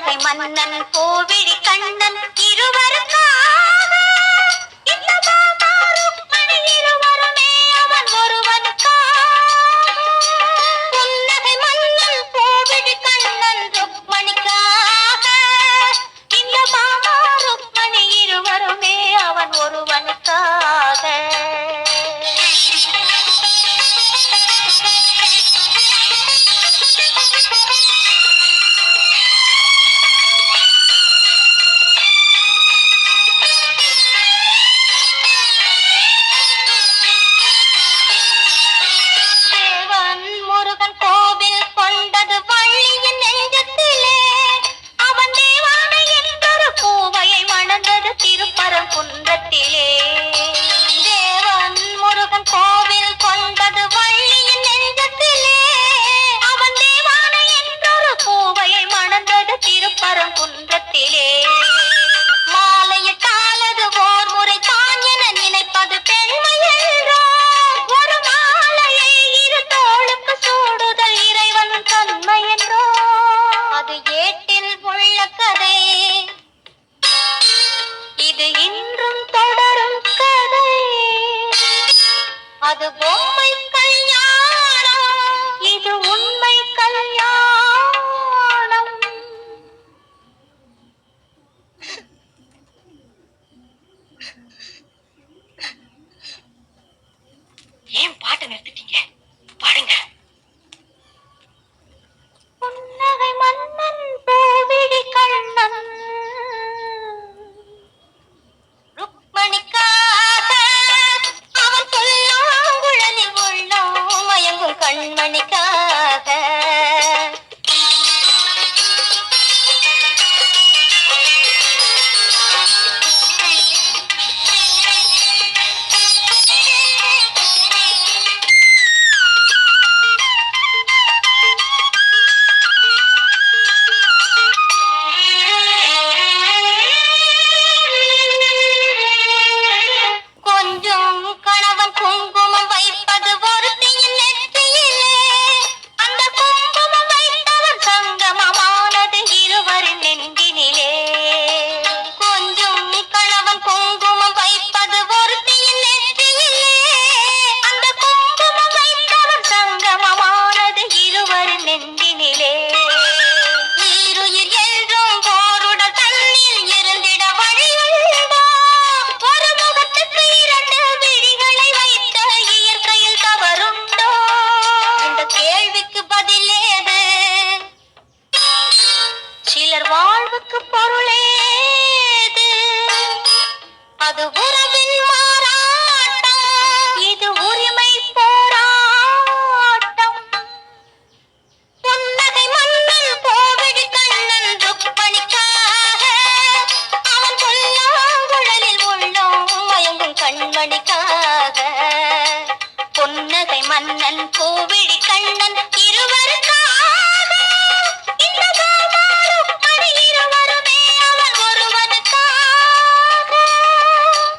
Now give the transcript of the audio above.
மன்னன் கோவிழி கண்ணன் இருவருக்கும் நிறுத்திட்டீங்க. பாருங்க. புன்னகை மன்னன் கோவிடி கண்ணன். ருக்மணிக்காக அவன் சொல்லாங்குழலில் உள்ளோ மயங்கும் கண்மணி Come on.